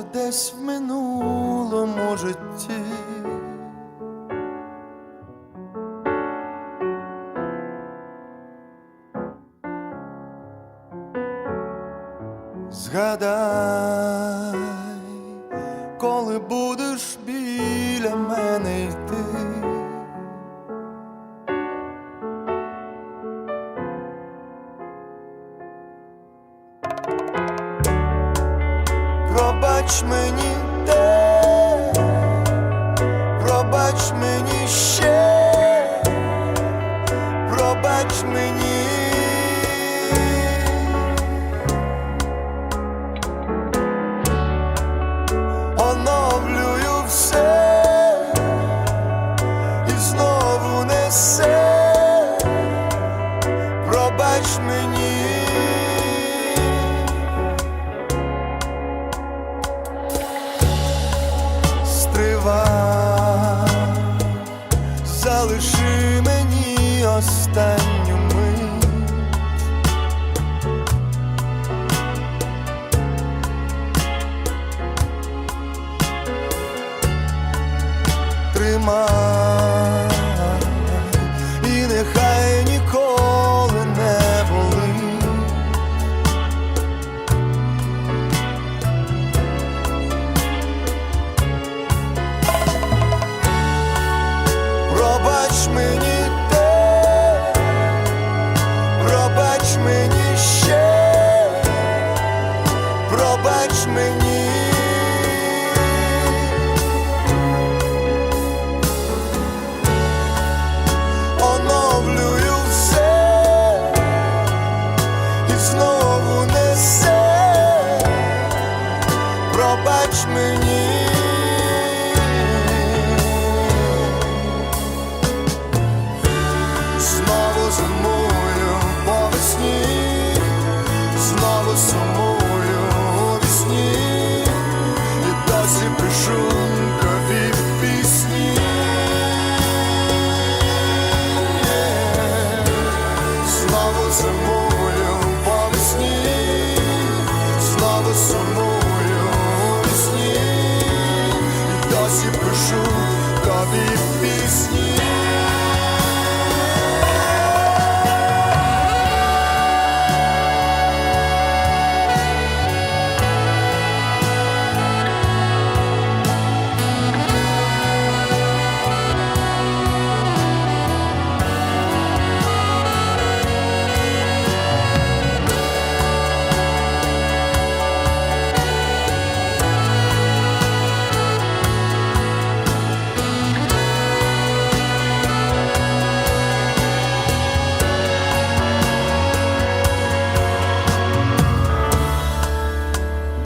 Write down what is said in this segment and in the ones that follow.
може, десь в минулому житті. Згадай, Пробач мені те, пробач мені ще, пробач мені. Оновлюю все і знову несе, пробач мені. Тримай, і нехай ніколи не були. Пробач мені мені. love it, peace.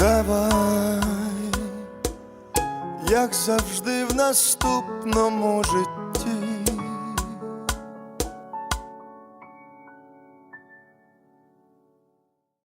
Давай, як завжди в наступному житті.